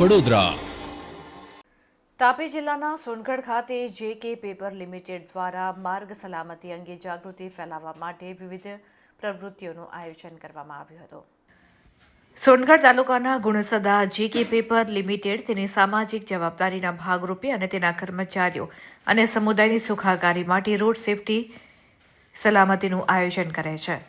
વડોદરા તાપી જિલ્લાના સોનગઢ ખાતે જે કે પેપર લિમિટેડ દ્વારા માર્ગ સલામતી અંગે જાગૃતિ ફેલાવવા માટે વિવિધ પ્રવૃત્તિઓનું આયોજન કરવામાં આવ્યું હતું. સોનગઢ તાલુકાના ગુણસદા જે કે પેપર લિમિટેડ તેની સામાજિક જવાબદારીના ભાગરૂપે અને તેના કર્મચારીઓ અને સમુદાયની સુખાકારી માટે રોડ સેફટી સલામતીનું આયોજન કરે છે.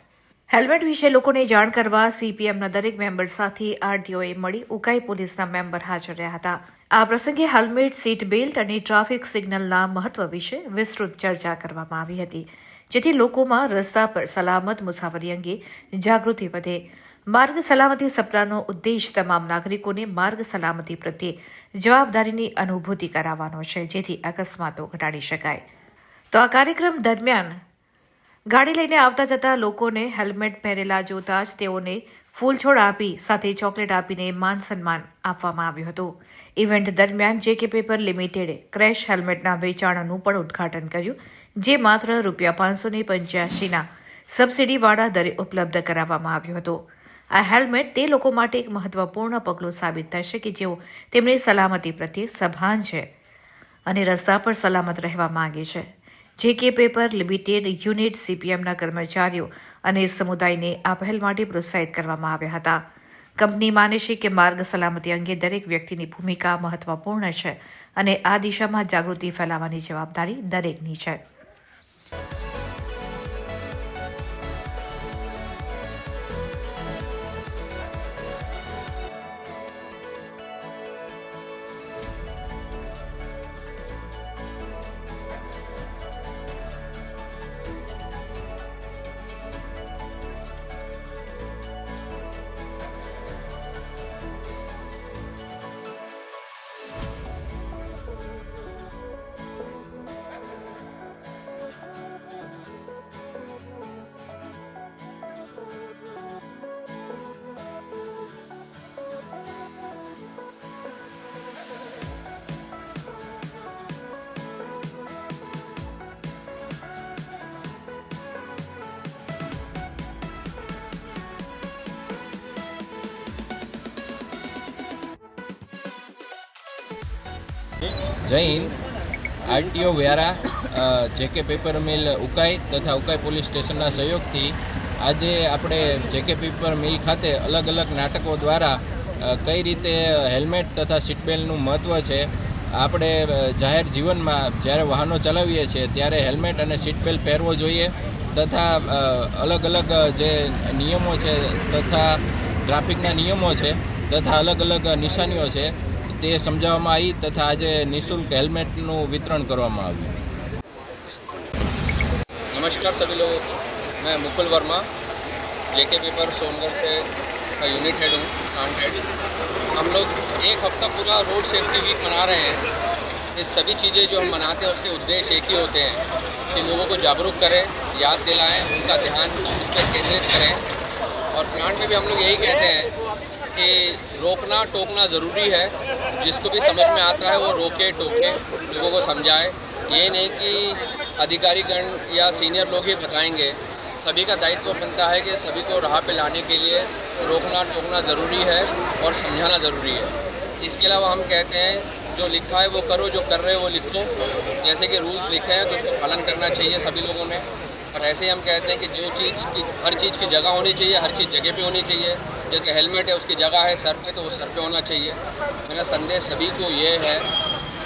હેલ્મેટ વિશે લોકોને જાણ કરવા સીપીએમના દરેક મેમ્બર સાથે આરટીઓએ મળી ઉકાઈ પોલીસના મેમ્બર હાજર રહ્યા હતા. આ પ્રસંગે હેલ્મેટ, સીટ બેલ્ટ અને ટ્રાફિક સિગ્નલના મહત્વ વિશે વિસ્તૃત ચર્ચા કરવામાં આવી હતી, જેથી લોકોમાં રસ્તા પર સલામત મુસાફરી અંગે જાગૃતિ વધે. માર્ગ સલામતી સપ્તાહનો ઉદ્દેશ તમામ નાગરિકોને માર્ગ સલામતી પ્રત્યે જવાબદારીની અનુભૂતિ કરાવવાનો છે, જેથી અકસ્માતો ઘટાડી શકાય. તો આ કાર્યક્રમ દરમિયાન ગાડી લઈને આવતા જતા લોકોને હેલ્મેટ પહેરેલા જોતા જ તેઓને ફૂલછોડ આપી, સાથે ચોકલેટ આપીને માન સન્માન આપવામાં આવ્યું હતું. ઇવેન્ટ દરમિયાન જે પેપર લિમિટેડે ક્રેશ હેલ્મેટના વેચાણનું પણ ઉદ્ઘાટન કર્યું, જે માત્ર રૂપિયા પાંચસો ને પંચ્યાસીના સબસિડીવાળા દરે ઉપલબ્ધ કરાવવામાં આવ્યું હતું. આ હેલ્મેટ તે લોકો માટે એક મહત્વપૂર્ણ પગલું સાબિત થશે કે જેઓ તેમની સલામતી પ્રત્યે સભાન છે અને રસ્તા પર સલામત રહેવા માંગે છે. જે કે પેપર, લિમિટેડ યુનિટ, સીપીએમના કર્મચારીઓ અને સમુદાયને આ પહેલ માટે પ્રોત્સાહિત કરવામાં આવ્યા હતા. કંપની માને છે કે માર્ગ સલામતી અંગે દરેક વ્યક્તિની ભૂમિકા મહત્વપૂર્ણ છે અને આ દિશામાં જાગૃતિ ફેલાવવાની જવાબદારી દરેકની છે. Hind. RTO Vyara JK paper mill Ukai તથા ઉકાઈ પોલીસ સ્ટેશનના સહયોગથી આજે આપણે જેકે પેપર મિલ ખાતે અલગ અલગ નાટકો દ્વારા કઈ રીતે હેલ્મેટ તથા સીટ બેલ્ટનું મહત્ત્વ છે, આપણે જાહેર જીવનમાં જ્યારે વાહનો ચલાવીએ છીએ ત્યારે હેલ્મેટ અને સીટ બેલ્ટ પહેરવો જોઈએ તથા અલગ અલગ જે નિયમો છે તથા ટ્રાફિકના નિયમો છે તથા અલગ અલગ નિશાનીઓ છે તે સમજાવવામાં આવી તથા આજે નિઃશુલ્ક હેલ્મેટનું વિતરણ કરવામાં આવ્યું नमस्कार सभी लोगों को मैं मुकुल वर्मा जेके पेपर सोनगढ़ से का यूनिट हेड हूँ प्लांट हेड हम लोग एक हफ्ता पूरा रोड सेफ्टी वीक मना रहे हैं ये सभी चीज़ें जो हम मनाते हैं उसके उद्देश्य एक ही होते हैं कि लोगों को जागरूक करें याद दिलाएं उनका ध्यान उस पर केंद्रित करें और प्लांट में भी हम लोग यही कहते हैं कि रोकना, टोकना ज़रूरी है। जिसको भी समझ में आता है, वो रोके, टोके, लोगों को समझाए। ये नहीं कि अधिकारीगण या सीनियर लोग ही बताएँगे। सभी का दायित्व बनता है कि सभी को राह पे लाने के लिए रोकना, टोकना ज़रूरी है और समझाना ज़रूरी है। इसके अलावा हम कहते हैं, जो लिखा है वो करो, जो कर रहे हो वो लिखो। जैसे कि रूल्स लिखे हैं तो उसका पालन करना चाहिए सभी लोगों ने और ऐसे ही हम कहते हैं कि जो चीज़ की, हर चीज़ की जगह होनी चाहिए, हर चीज़ जगह पे होनी चाहिए। जैसे हेलमेट है, उसकी जगह है सर पे तो वो सर पे होना चाहिए। मेरा संदेश सभी को ये है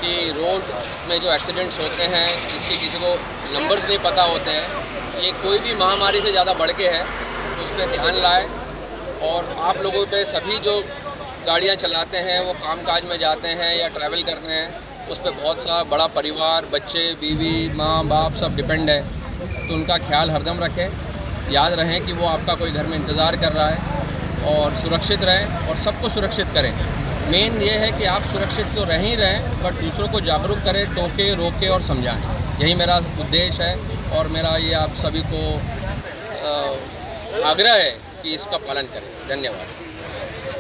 कि रोड में जो एक्सीडेंट्स होते हैं, जिसके किसी को नंबर्स नहीं पता होते हैं, ये कोई भी महामारी से ज़्यादा बढ़ के है तो उस पर ध्यान लाए। और आप लोगों पे सभी जो गाड़ियाँ चलाते हैं, वो काम काज में जाते हैं या ट्रैवल करते हैं, उस पर बहुत सा बड़ा परिवार, बच्चे, बीवी, माँ, बाप सब डिपेंड है। तो उनका ख्याल हरदम रखें। याद रहें कि वो आपका कोई घर में इंतज़ार कर रहा है। और सुरक्षित रहें और सबको सुरक्षित करें। मेन ये है कि आप सुरक्षित तो रह ही रहें बट दूसरों को जागरूक करें, टोके, रोके और समझाएँ। यही मेरा उद्देश्य है और मेरा ये आप सभी को आग्रह है कि इसका पालन करें। धन्यवाद।